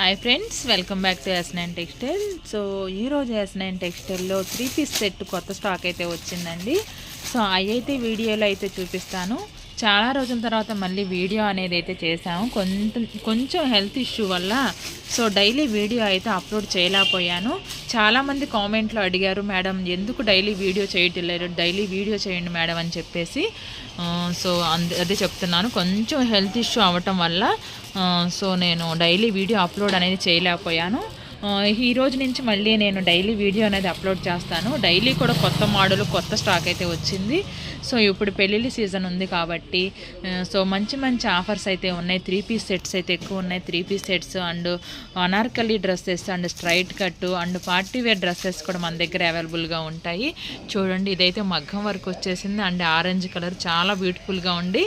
Hi friends welcome back to S nine textile so ఈరోజు ఎస్నైన్ టెక్స్టైల్లో త్రీ పీస్ సెట్ కొత్త స్టాక్ అయితే వచ్చిందండి. సో అవి అయితే వీడియోలో అయితే చూపిస్తాను. చాలా రోజుల తర్వాత మళ్ళీ వీడియో అనేది అయితే చేశాము. కొంత కొంచెం హెల్త్ ఇష్యూ వల్ల సో డైలీ వీడియో అయితే అప్లోడ్ చేయలేకపోయాను. చాలామంది కామెంట్లో అడిగారు మేడం ఎందుకు డైలీ వీడియో చేయటం లేదు డైలీ వీడియో చేయండి మేడం అని చెప్పేసి సో అంద అదే చెప్తున్నాను. కొంచెం హెల్త్ ఇష్యూ అవ్వటం వల్ల సో నేను డైలీ వీడియో అప్లోడ్ అనేది చేయలేకపోయాను. ఈ రోజు నుంచి మళ్ళీ నేను డైలీ వీడియో అనేది అప్లోడ్ చేస్తాను. డైలీ కూడా కొత్త మోడల్ కొత్త స్టాక్ అయితే వచ్చింది. సో ఇప్పుడు పెళ్ళిళ్ళ సీజన్ ఉంది కాబట్టి సో మంచి మంచి ఆఫర్స్ అయితే ఉన్నాయి. త్రీ పీస్ సెట్స్ అయితే ఎక్కువ ఉన్నాయి. Three piece sets and anarkali dresses and straight cut and party wear dresses కూడా మన దగ్గర అవైలబుల్గా ఉంటాయి. చూడండి ఇదైతే మగ్గం వర్క్ వచ్చేసింది అండ్ ఆరెంజ్ కలర్ చాలా బ్యూటిఫుల్గా ఉండి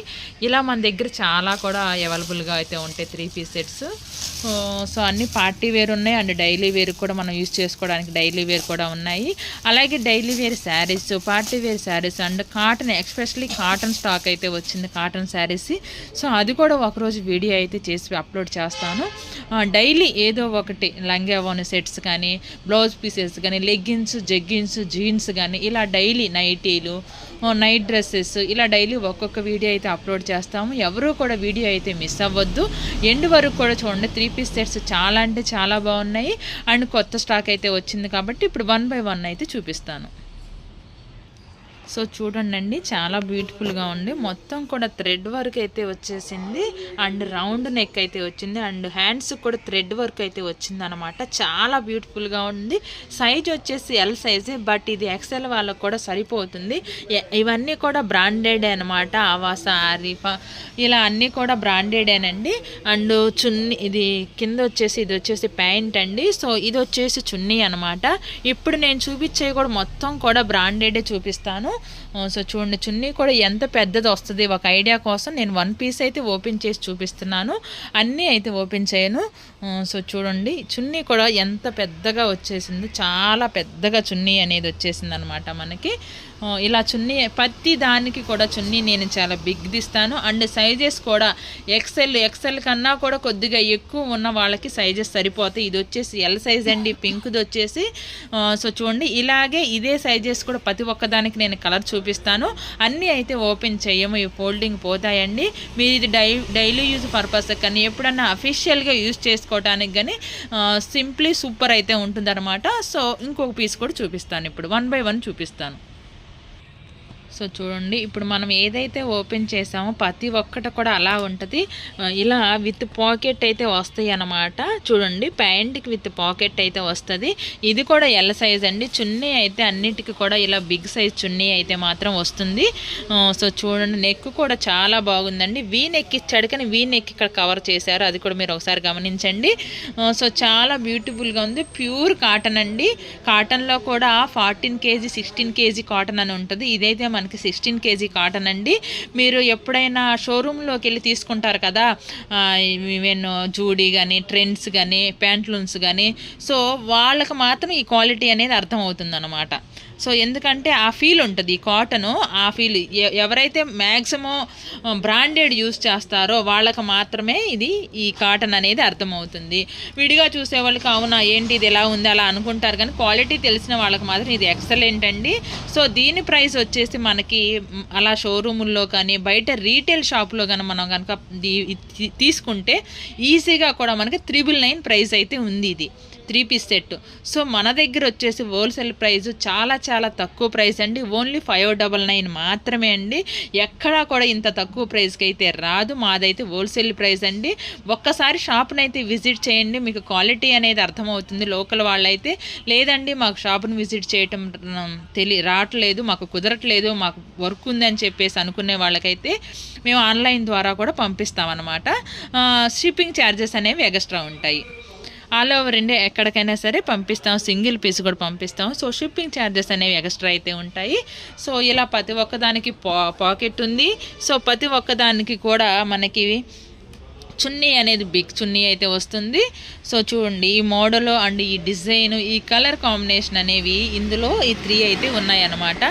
ఇలా మన దగ్గర చాలా కూడా అవైలబుల్గా అయితే ఉంటాయి త్రీ పీస్ సెట్స్. సో అన్ని పార్టీ వేర్ ఉన్నాయి అండ్ డైలీ వేర్ కూడా మనం యూస్ చేసుకోవడానికి డైలీ వేర్ కూడా ఉన్నాయి. అలాగే daily wear saris party wear saris and cotton especially cotton stock అయితే వచ్చింది కాటన్ శారీస్ సో అది కూడా ఒకరోజు వీడియో అయితే చేసి అప్లోడ్ చేస్తాను. డైలీ ఏదో ఒకటి లంగావోని సెట్స్ కానీ బ్లౌజ్ పీసెస్ కానీ లెగ్గిన్స్ జగ్గిన్స్ జీన్స్ కానీ ఇలా డైలీ నైటీలు నైట్ డ్రెస్సెస్ ఇలా డైలీ ఒక్కొక్క వీడియో అయితే అప్లోడ్ చేస్తాము. ఎవరు కూడా వీడియో అయితే మిస్ అవ్వద్దు. ఎండ్ వరకు కూడా చూడండి త్రీ పీస్ సెట్స్ చాలా అంటే చాలా బాగున్నాయి. అండ్ కొత్త స్టాక్ అయితే వచ్చింది కాబట్టి ఇప్పుడు వన్ బై వన్ అయితే చూపిస్తాను. సో చూడండి చాలా బ్యూటిఫుల్గా ఉంది. మొత్తం కూడా థ్రెడ్ వర్క్ అయితే వచ్చేసింది. అండ్ రౌండ్ నెక్ అయితే వచ్చింది. అండ్ హ్యాండ్స్ కూడా థ్రెడ్ వర్క్ అయితే వచ్చింది అనమాట చాలా బ్యూటిఫుల్గా ఉంది. సైజ్ వచ్చేసి ఎల్ సైజే బట్ ఇది ఎక్సెల్ వాళ్ళకు కూడా సరిపోతుంది. ఇవన్నీ కూడా బ్రాండెడ్ అనమాట. ఆవాస ఆరిఫా ఇలా అన్నీ కూడా బ్రాండెడేనండి. అండ్ చున్నీ ఇది కింద వచ్చేసి ఇది వచ్చేసి ప్యాంట్ అండి. సో ఇది వచ్చేసి చున్నీ అనమాట. ఇప్పుడు నేను చూపించేవి కూడా మొత్తం కూడా బ్రాండెడే చూపిస్తాను. సో చూడండి చున్నీ కూడా ఎంత పెద్దది వస్తుంది ఒక ఐడియా కోసం నేను వన్ పీస్ అయితే ఓపెన్ చేసి చూపిస్తున్నాను. అన్నీ అయితే ఓపెన్ చేయను. సో చూడండి చున్నీ కూడా ఎంత పెద్దగా వచ్చేసింది చాలా పెద్దగా చున్నీ అనేది వచ్చేసింది అనమాట మనకి. ఇలా చున్నీ ప్రతి దానికి కూడా చున్నీ నేను చాలా బిగ్ దిస్తాను అండ్ సైజెస్ కూడా ఎక్సెల్ ఎక్సెల్ కన్నా కూడా కొద్దిగా ఎక్కువ ఉన్న వాళ్ళకి సైజెస్ సరిపోతాయి. ఇది వచ్చేసి ఎల్ సైజ్ అండి పింక్ది వచ్చేసి సో చూడండి ఇలాగే ఇదే సైజెస్ కూడా ప్రతి ఒక్కదానికి నేను కలర్ చూపిస్తాను. అన్నీ అయితే ఓపెన్ చేయము ఈ ఫోల్డింగ్ పోతాయండి. మీరు ఇది డై డైలీ యూజ్ పర్పస్ కానీ ఎప్పుడన్నా అఫీషియల్గా యూజ్ చేసుకోవడానికి కానీ సింప్లీ సూపర్ అయితే ఉంటుందన్నమాట. సో ఇంకొక పీస్ కూడా చూపిస్తాను ఇప్పుడు. వన్ బై వన్ చూపిస్తాను. సో చూడండి ఇప్పుడు మనం ఏదైతే ఓపెన్ చేసామో ప్రతి ఒక్కటి కూడా అలా ఉంటుంది. ఇలా విత్ పాకెట్ అయితే వస్తాయి అన్నమాట. చూడండి ప్యాంట్కి విత్ పాకెట్ అయితే వస్తుంది. ఇది కూడా ఎల్ సైజ్ అండి. చున్నీ అయితే అన్నిటికీ కూడా ఇలా బిగ్ సైజ్ చున్నీ అయితే మాత్రం వస్తుంది. సో చూడండి నెక్ కూడా చాలా బాగుందండి. వీ నెక్ ఇచ్చాడు కానీ వీ నెక్ ఇక్కడ కవర్ చేశారు. అది కూడా మీరు ఒకసారి గమనించండి. సో చాలా బ్యూటిఫుల్గా ఉంది. ప్యూర్ కాటన్ అండి. కాటన్లో కూడా fourteen KG sixteen KG cotton అని ఉంటుంది. ఇదైతే మనకి సిక్స్టీన్ కేజీ కాటన్ అండి. మీరు ఎప్పుడైనా షోరూంలోకి వెళ్ళి తీసుకుంటారు కదా ఈవెన్ జూడీ కానీ ట్రెండ్స్ కానీ ప్యాంట్లూన్స్ కానీ సో వాళ్ళకి మాత్రం ఈ క్వాలిటీ అనేది అర్థమవుతుంది అనమాట సో ఎందుకంటే ఆ ఫీల్ ఉంటుంది ఈ కాటను ఆ ఫీల్ ఎవరైతే మ్యాక్సిమం బ్రాండెడ్ యూస్ చేస్తారో వాళ్ళకి మాత్రమే ఇది ఈ కాటన్ అనేది అర్థమవుతుంది. విడిగా చూసే వాళ్ళకి అవునా ఏంటి ఇది ఎలా ఉంది అలా అనుకుంటారు కానీ క్వాలిటీ తెలిసిన వాళ్ళకి మాత్రం ఇది ఎక్సలెంట్ అండి. సో దీని ప్రైస్ వచ్చేసి మనకి అలా షోరూముల్లో కానీ బయట రీటైల్ షాప్లో కానీ మనం కనుక తీసుకుంటే ఈజీగా కూడా మనకి త్రిబుల్ నైన్ ప్రైస్ అయితే ఉంది ఇది. Three piece set. సో మన దగ్గర వచ్చేసి హోల్సేల్ ప్రైస్ చాలా చాలా తక్కువ ప్రైస్ అండి. ఓన్లీ ఫైవ్ డబల్ నైన్ మాత్రమే అండి. ఎక్కడా కూడా ఇంత తక్కువ ప్రైస్కి అయితే రాదు. మాదైతే హోల్సేల్ ప్రైస్ అండి. ఒక్కసారి షాప్ని అయితే విజిట్ చేయండి. మీకు క్వాలిటీ అనేది అర్థమవుతుంది లోకల్ వాళ్ళైతే. లేదండి మాకు షాప్ను విజిట్ చేయటం తెలి రావట్లేదు. మాకు కుదరట్లేదు. మాకు వర్క్ ఉందని చెప్పేసి అనుకునే వాళ్ళకైతే మేము ఆన్లైన్ ద్వారా కూడా పంపిస్తామన్నమాట. షిప్పింగ్ ఛార్జెస్ అనేవి ఎక్స్ట్రా ఉంటాయి. ఆల్ ఓవర్ ఇండియా ఎక్కడికైనా సరే పంపిస్తాం సింగిల్ పీస్ కూడా పంపిస్తాం. సో షిప్పింగ్ ఛార్జెస్ అనేవి ఎక్స్ట్రా అయితే ఉంటాయి. సో ఇలా ప్రతి ఒక్కదానికి పా పాకెట్ ఉంది. సో ప్రతి ఒక్కదానికి కూడా మనకి చున్నీ అనేది బిగ్ చున్నీ అయితే వస్తుంది. సో చూడండి ఈ మోడల్ అండ్ ఈ డిజైన్ ఈ కలర్ కాంబినేషన్ అనేవి ఇందులో ఈ త్రీ అయితే ఉన్నాయన్నమాట.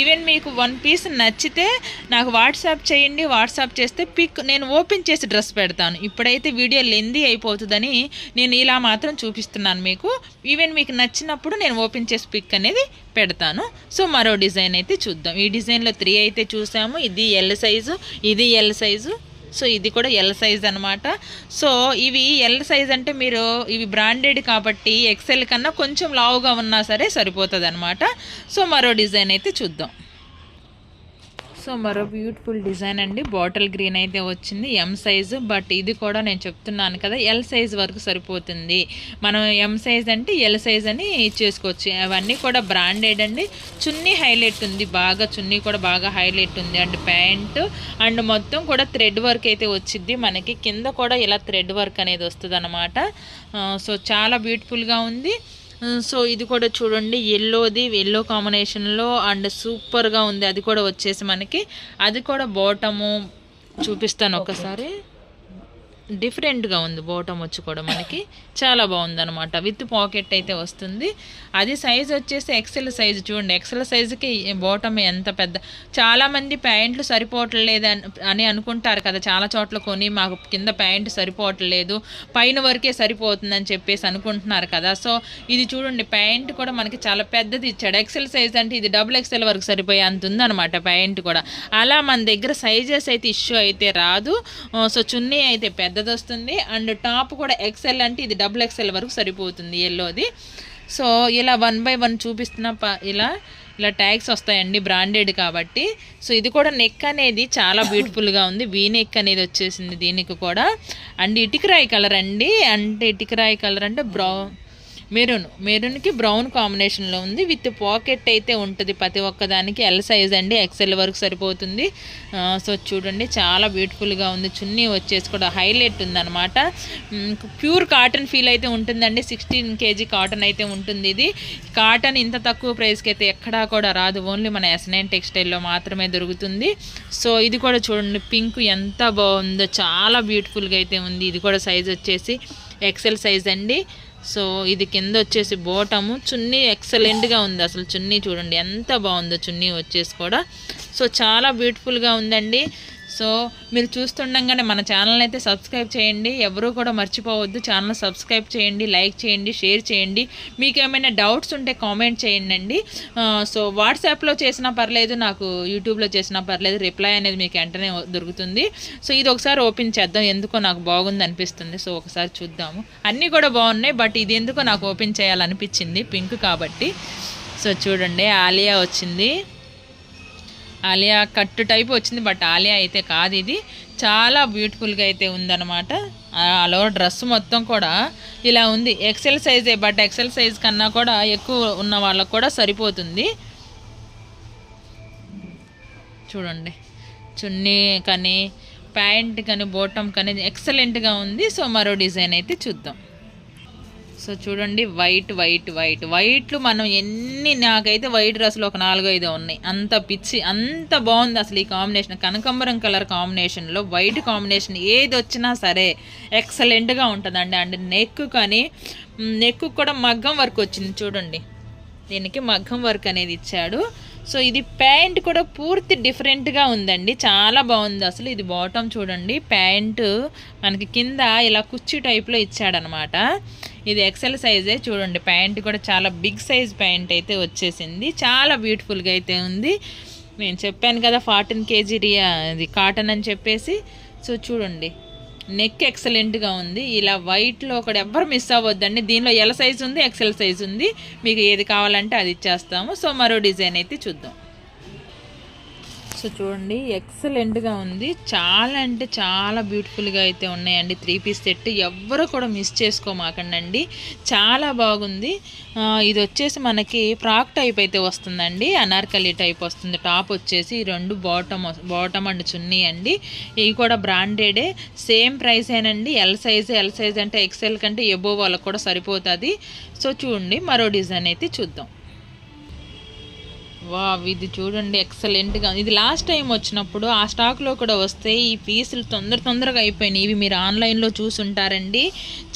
ఈవెన్ మీకు వన్ పీస్ నచ్చితే నాకు వాట్సాప్ చేయండి. వాట్సాప్ చేస్తే పిక్ నేను ఓపెన్ చేసి డ్రెస్ పెడతాను. ఇప్పుడైతే వీడియో లెందీ అయిపోతుందని నేను ఇలా మాత్రం చూపిస్తున్నాను మీకు. ఈవెన్ మీకు నచ్చినప్పుడు నేను ఓపెన్ చేసి పిక్ అనేది పెడతాను. సో మరో డిజైన్ అయితే చూద్దాం. ఈ డిజైన్లో త్రీ అయితే చూసాము. ఇది ఎల్ సైజు ఇది ఎల్ సైజు సో ఇది కూడా ఎల్ సైజ్ అనమాట సో ఇవి ఎల్ సైజ్ అంటే మీరు ఇవి బ్రాండెడ్ కాబట్టి ఎక్సెల్ కన్నా కొంచెం లావుగా ఉన్నా సరే సరిపోతుంది అనమాట సో మరో డిజైన్ అయితే చూద్దాం. సో మరో బ్యూటిఫుల్ డిజైన్ అండి. బాటిల్ గ్రీన్ అయితే వచ్చింది. ఎం సైజు బట్ ఇది కూడా నేను చెప్తున్నాను కదా ఎల్ సైజ్ వరకు సరిపోతుంది. మనం ఎం సైజ్ అంటే ఎల్ సైజ్ అని చేసుకోవచ్చు. అవన్నీ కూడా బ్రాండెడ్ అండి. చున్నీ హైలైట్ ఉంది బాగా చున్నీ కూడా బాగా హైలైట్ ఉంది. అండ్ ప్యాంట్ అండ్ మొత్తం కూడా థ్రెడ్ వర్క్ అయితే వచ్చింది మనకి. కింద కూడా ఇలా థ్రెడ్ వర్క్ అనేది వస్తుంది సో చాలా బ్యూటిఫుల్గా ఉంది. సో ఇది కూడా చూడండి ఎల్లోది ఎల్లో కాంబినేషన్లో అండ్ సూపర్గా ఉంది. అది కూడా వచ్చేసి మనకి అది కూడా బాటము చూపిస్తాను ఒకసారి. డిఫరెంట్గా ఉంది బాటమ్ వచ్చి కూడా మనకి. చాలా బాగుందనమాట విత్ పాకెట్ అయితే వస్తుంది. అది సైజ్ వచ్చేసి ఎక్సెల్ సైజు చూడండి. ఎక్సెల్ సైజుకి బాటమ్ ఎంత పెద్ద. చాలామంది ప్యాంట్లు సరిపోవట్లేదు అని అనుకుంటారు కదా. చాలా చోట్ల కొని మాకు కింద ప్యాంట్ సరిపోవట్లేదు. పైన వరకే సరిపోతుందని చెప్పేసి అనుకుంటున్నారు కదా. సో ఇది చూడండి. ప్యాంట్ కూడా మనకి చాలా పెద్దది ఇచ్చాడు. ఎక్సెల్ సైజ్ అంటే ఇది డబుల్ ఎక్సెల్ వరకు సరిపోయే అంత ఉందనమాట ప్యాంట్ కూడా. అలా మన దగ్గర సైజెస్ అయితే ఇష్యూ అయితే రాదు. సో చున్నీ అయితే పెద్ద పెద్దది వస్తుంది అండ్ టాప్ కూడా ఎక్సెల్ అంటే ఇది డబుల్ ఎక్సెల్ వరకు సరిపోతుంది ఎల్లోది. సో ఇలా వన్ బై వన్ చూపిస్తున్న ఇలా ఇలా ట్యాగ్స్ వస్తాయండి బ్రాండెడ్ కాబట్టి. సో ఇది కూడా నెక్ అనేది చాలా బ్యూటిఫుల్గా ఉంది. వీ నెక్ అనేది వచ్చేసింది దీనికి కూడా. అండ్ ఇటుకరాయి కలర్ అండి. అంటే ఇటుకరాయి కలర్ అంటే బ్రౌన్ మెరూన్. మెరూన్కి బ్రౌన్ కాంబినేషన్లో ఉంది. విత్ పాకెట్ అయితే ఉంటుంది. ప్రతి ఒక్కదానికి ఎల్ సైజ్ అండి. ఎక్సెల్ వరకు సరిపోతుంది. సో చూడండి. చాలా బ్యూటిఫుల్గా ఉంది. చున్నీ వచ్చేసి కూడా హైలైట్ ఉందన్నమాట. ప్యూర్ కాటన్ ఫీల్ అయితే ఉంటుందండి. సిక్స్టీన్ కేజీ కాటన్ అయితే ఉంటుంది ఇది. కాటన్ ఇంత తక్కువ ప్రైస్కి అయితే ఎక్కడా కూడా రాదు. ఓన్లీ మన ఎస్ నైన్ టెక్స్టైల్లో మాత్రమే దొరుకుతుంది. సో ఇది కూడా చూడండి. పింక్ ఎంత బాగుందో. చాలా బ్యూటిఫుల్గా అయితే ఉంది. ఇది కూడా సైజ్ వచ్చేసి ఎక్సెల్ సైజ్ అండి. సో ఇది కింద వచ్చేసి బోటము చున్నీ ఎక్సలెంట్గా ఉంది అసలు చున్నీ చూడండి ఎంత బాగుందో చున్నీ వచ్చేసి కూడా. సో చాలా బ్యూటిఫుల్గా ఉందండి. సో మీరు చూస్తుండగానే మన ఛానల్ అయితే సబ్స్క్రైబ్ చేయండి. ఎవరూ కూడా మర్చిపోవద్దు. ఛానల్ సబ్స్క్రైబ్ చేయండి లైక్ చేయండి షేర్ చేయండి. మీకు ఏమైనా డౌట్స్ ఉంటే కామెంట్ చేయండి సో వాట్సాప్లో చేసినా పర్లేదు నాకు యూట్యూబ్లో చేసినా పర్లేదు రిప్లై అనేది మీకు వెంటనే దొరుకుతుంది. సో ఇది ఒకసారి ఓపెన్ చేద్దాం. ఎందుకో నాకు బాగుంది అనిపిస్తుంది. సో ఒకసారి చూద్దాము. అన్నీ కూడా బాగున్నాయి బట్ ఇది ఎందుకో నాకు ఓపెన్ చేయాలనిపించింది. పింక్ కాబట్టి. సో చూడండి ఆలియా వచ్చింది. ఆలియా కట్టు టైప్ వచ్చింది బట్ ఆలియా అయితే కాదు ఇది. చాలా బ్యూటిఫుల్గా అయితే ఉందన్నమాట. అలో డ్రెస్ మొత్తం కూడా ఇలా ఉంది. ఎక్సెల్ సైజే బట్ ఎక్సెల్ సైజ్ కన్నా కూడా ఎక్కువ ఉన్న వాళ్ళకు కూడా సరిపోతుంది. చూడండి. చున్నీ కానీ ప్యాంట్ కానీ బోటం కానీ ఎక్సలెంట్గా ఉంది. సో మరో డిజైన్ అయితే చూద్దాం. సో చూడండి వైట్ వైట్ వైట్. వైట్లు మనం ఎన్ని నాకైతే వైట్ డ్రెస్సులు ఒక నాలుగు ఐదు ఉన్నాయి. అంత పిచ్చి అంత బాగుంది అసలు ఈ కాంబినేషన్. కనకంబరం కలర్ కాంబినేషన్లో వైట్ కాంబినేషన్ ఏది వచ్చినా సరే ఎక్సలెంట్గా ఉంటుందండి. అండ్ నెక్ కానీ నెక్ కూడా మగ్గం వర్క్ వచ్చింది చూడండి. దీనికి మగ్గం వర్క్ అనేది ఇచ్చాడు. సో ఇది ప్యాంట్ కూడా పూర్తి డిఫరెంట్గా ఉందండి. చాలా బాగుంది అసలు. ఇది బాటమ్ చూడండి. ప్యాంటు మనకి కింద ఇలా కుర్చీ టైప్లో ఇచ్చాడనమాట. ఇది ఎక్సెల్ సైజే చూడండి. ప్యాంట్ కూడా చాలా బిగ్ సైజ్ ప్యాంట్ అయితే వచ్చేసింది. చాలా బ్యూటిఫుల్గా అయితే ఉంది. నేను చెప్పాను కదా ఫార్టీన్ కేజీ రియా ఇది కాటన్ అని చెప్పేసి. సో చూడండి. నెక్ ఎక్సలెంట్గా ఉంది. ఇలా వైట్లో ఒకటి ఎవ్వరు మిస్ అవ్వద్దండి. దీనిలో ఎల్ సైజ్ ఉంది ఎక్సెల్ సైజ్ ఉంది. మీకు ఏది కావాలంటే అది ఇచ్చేస్తాము. సో మరో డిజైన్ అయితే చూద్దాం. చూడండి. ఎక్సలెంట్గా ఉంది. చాలా అంటే చాలా బ్యూటిఫుల్గా అయితే ఉన్నాయండి. త్రీ పీస్ సెట్ ఎవ్వరు కూడా మిస్ చేసుకోమాకండి చాలా బాగుంది. ఇది వచ్చేసి మనకి ఫ్రాక్ టైప్ అయితే వస్తుందండి. అనార్కలి టైప్ వస్తుంది. టాప్ వచ్చేసి రెండు బాటమ్ బాటమ్ అండ్ చున్నీ అండి. ఇవి కూడా బ్రాండెడే. సేమ్ ప్రైస్ ఏనండి. ఎల్ సైజ్ ఎల్ సైజ్ అంటే ఎక్సెల్ కంటే ఎబో వాళ్ళకు కూడా సరిపోతుంది. సో చూడండి. మరో డిజైన్ అయితే చూద్దాం. వా ఇది చూడండి ఎక్సలెంట్గా ఇది లాస్ట్ టైం వచ్చినప్పుడు ఆ స్టాక్లో కూడా వస్తే ఈ పీసులు తొందర తొందరగా అయిపోయినాయి. ఇవి మీరు ఆన్లైన్లో చూసుంటారండి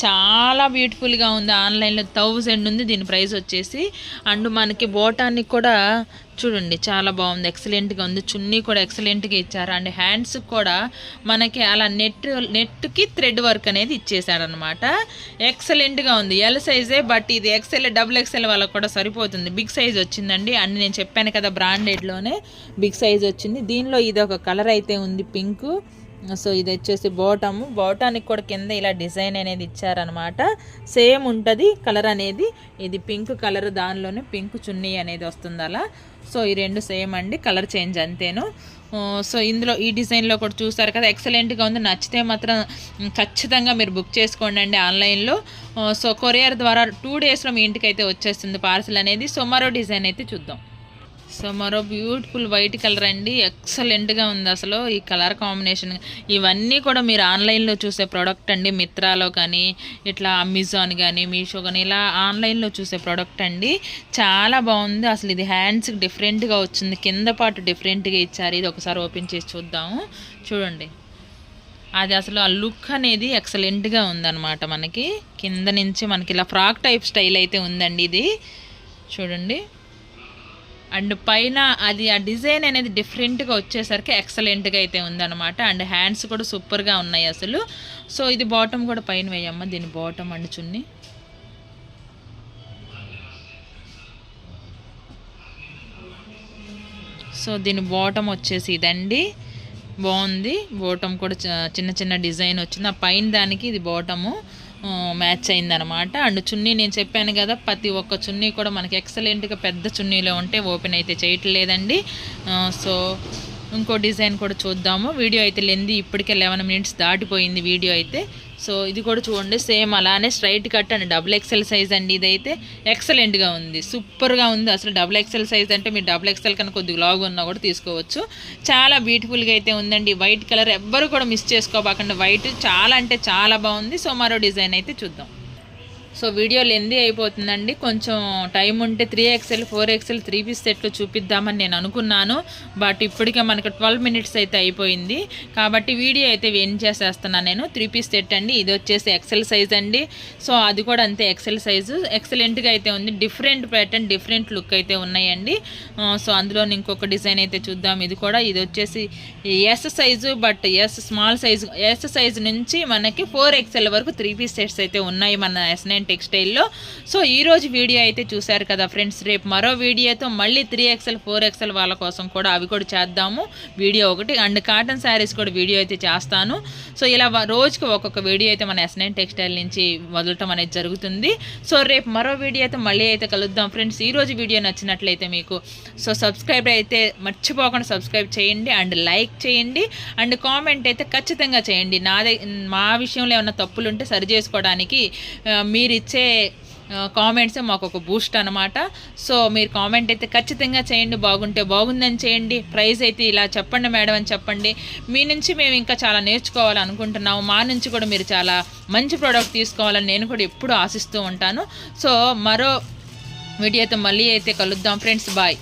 చాలా బ్యూటిఫుల్గా ఉంది. ఆన్లైన్లో థౌజండ్ ఉంది దీని ప్రైస్ వచ్చేసి. అండ్ మనకి బోటానికి కూడా చూడండి చాలా బాగుంది. ఎక్సలెంట్గా ఉంది. చున్నీ కూడా ఎక్సలెంట్గా ఇచ్చారు. అండ్ హ్యాండ్స్ కూడా మనకి అలా నెట్ నెట్కి థ్రెడ్ వర్క్ అనేది ఇచ్చేసాడనమాట ఎక్సలెంట్గా ఉంది. ఎల్ సైజే బట్ ఇది ఎక్సెల్ డబుల్ ఎక్సెల్ వాళ్ళకి కూడా సరిపోతుంది. బిగ్ సైజ్ వచ్చిందండి. అండ్ నేను చెప్పాను కదా బ్రాండెడ్లోనే బిగ్ సైజ్ వచ్చింది. దీనిలో ఇది ఒక కలర్ అయితే ఉంది పింక్ సో ఇది వచ్చేసి బోటము బోటానికి కూడా కింద ఇలా డిజైన్ అనేది ఇచ్చారనమాట సేమ్ ఉంటుంది. కలర్ అనేది ఇది పింక్ కలర్ దానిలోనే పింక్ చున్నీ అనేది వస్తుంది అలా. సో ఈ రెండు సేమ్ అండి కలర్ చేంజ్ అంతేను. సో ఇందులో ఈ డిజైన్లో కూడా చూస్తారు కదా ఎక్సలెంట్గా ఉంది. నచ్చితే మాత్రం ఖచ్చితంగా మీరు బుక్ చేసుకోండి అండి ఆన్లైన్లో. సో కొరియర్ ద్వారా టూ డేస్లో మీ ఇంటికి అయితే వచ్చేస్తుంది పార్సల్ అనేది. సో మరో డిజైన్ అయితే చూద్దాం. సో మరో బ్యూటిఫుల్ వైట్ కలర్ అండి. ఎక్సలెంట్గా ఉంది అసలు ఈ కలర్ కాంబినేషన్. ఇవన్నీ కూడా మీరు ఆన్లైన్లో చూసే ప్రోడక్ట్ అండి. మిత్రాలో కానీ ఇట్లా అమెజాన్ కానీ మీషో కానీ ఇలా ఆన్లైన్లో చూసే ప్రోడక్ట్ అండి. చాలా బాగుంది. అసలు ఇది హ్యాండ్స్కి డిఫరెంట్గా వచ్చింది. కింద పాటు డిఫరెంట్గా ఇచ్చారు. ఇది ఒకసారి ఓపెన్ చేసి చూద్దాము. చూడండి. అది అసలు ఆ లుక్ అనేది ఎక్సలెంట్గా ఉందన్నమాట మనకి. కింద నుంచి మనకి ఇలా ఫ్రాక్ టైప్ స్టైల్ అయితే ఉందండి ఇది. చూడండి. అండ్ పైన అది ఆ డిజైన్ అనేది డిఫరెంట్గా వచ్చేసరికి ఎక్సలెంట్గా అయితే ఉందన్నమాట. అండ్ హ్యాండ్స్ కూడా సూపర్గా ఉన్నాయి అసలు. సో ఇది బాటమ్ కూడా పైన వేయమ్మ దీని బాటమ్ అండ్ చున్ని. సో దీని బాటమ్ వచ్చేసి ఇదండి. బాగుంది. బాటమ్ కూడా చిన్న చిన్న డిజైన్ వచ్చింది. ఆ పైన దానికి ఇది బాటము. మ్యాచ్ అయిందనమాట అండ్ చున్నీ నేను చెప్పాను కదా ప్రతి ఒక్క చున్నీ కూడా మనకి ఎక్సలెంట్గా పెద్ద చున్నీలో ఉంటే ఓపెన్ అయితే చేయట్లేదండి. సో ఇంకో డిజైన్ కూడా చూద్దాము. వీడియో అయితే లెంది ఇప్పటికే లెవెన్ మినిట్స్ దాటిపోయింది వీడియో అయితే. సో ఇది కూడా చూడండి సేమ్ అలానే స్ట్రైట్ కట్ అండి. డబుల్ ఎక్సెల్ సైజ్ అండి ఇదైతే. ఎక్సలెంట్గా ఉంది. సూపర్గా ఉంది. అసలు డబుల్ ఎక్సెల్ సైజ్ అంటే మీరు డబుల్ ఎక్సెల్ కన్నా కొద్దిగా లాగ్ ఉన్నా కూడా తీసుకోవచ్చు. చాలా బ్యూటిఫుల్గా అయితే ఉందండి. వైట్ కలర్ ఎవ్వరు కూడా మిస్ చేసుకోబాకండి. వైట్ చాలా అంటే చాలా బాగుంది. సో మరో డిజైన్ అయితే చూద్దాం. సో వీడియో లెంది అయిపోతుందండి. కొంచెం టైం ఉంటే three XL four XL three piece సెట్లు చూపిద్దామని నేను అనుకున్నాను. బట్ ఇప్పటికే మనకు ట్వెల్వ్ మినిట్స్ అయితే అయిపోయింది. కాబట్టి వీడియో అయితే ఏం చేసేస్తున్నాను నేను. త్రీ పీస్ సెట్ అండి. ఇది వచ్చేసి ఎక్సెల్ సైజ్ అండి. సో అది కూడా అంతే ఎక్సెల్ సైజు ఎక్సలెంట్గా అయితే ఉంది. డిఫరెంట్ ప్యాటర్న్ డిఫరెంట్ లుక్ అయితే ఉన్నాయండి. సో అందులో ఇంకొక డిజైన్ అయితే చూద్దాం. ఇది కూడా ఇది వచ్చేసి S size but S small size S size నుంచి మనకి ఫోర్ ఎక్స్ఎల్ వరకు త్రీ పీస్ సెట్స్ అయితే ఉన్నాయి మన ఎస్ నైన్ టెక్స్టైల్లో. సో ఈరోజు వీడియో అయితే చూశారు కదా ఫ్రెండ్స్ రేపు మరో వీడియోతో మళ్ళీ త్రీ ఎక్స్ఎల్ ఫోర్ ఎక్స్ఎల్ వాళ్ళ కోసం కూడా అవి కూడా చేద్దాము. వీడియో ఒకటి అండ్ కాటన్ శారీస్ కూడా వీడియో అయితే చేస్తాను. సో ఇలా రోజుకి ఒక్కొక్క వీడియో అయితే మన ఎస్ నైన్ టెక్స్టైల్ నుంచి వదలటం అనేది జరుగుతుంది. సో రేపు మరో వీడియో అయితే మళ్ళీ అయితే కలుద్దాం ఫ్రెండ్స్. ఈరోజు వీడియో నచ్చినట్లయితే మీకు సో సబ్స్క్రైబ్ అయితే మర్చిపోకుండా సబ్స్క్రైబ్ చేయండి అండ్ లైక్ చేయండి. అండ్ కామెంట్ అయితే ఖచ్చితంగా చేయండి. నాదే మా విషయంలో ఏమైనా తప్పులు ఉంటే సరి చేసుకోవడానికి మీరు ఇచ్చే కామెంట్స్ మాకు ఒక బూస్ట్ అనమాట సో మీరు కామెంట్ అయితే ఖచ్చితంగా చేయండి బాగుంటే బాగుందని చేయండి. ప్రైజ్ అయితే ఇలా చెప్పండి మేడం అని చెప్పండి. మీ నుంచి మేము ఇంకా చాలా నేర్చుకోవాలనుకుంటున్నాము. మా నుంచి కూడా మీరు చాలా మంచి ప్రోడక్ట్ తీసుకోవాలని నేను కూడా ఎప్పుడూ ఆశిస్తూ ఉంటాను. సో మరో వీడియోతో మళ్ళీ అయితే కలుద్దాం. Friends bye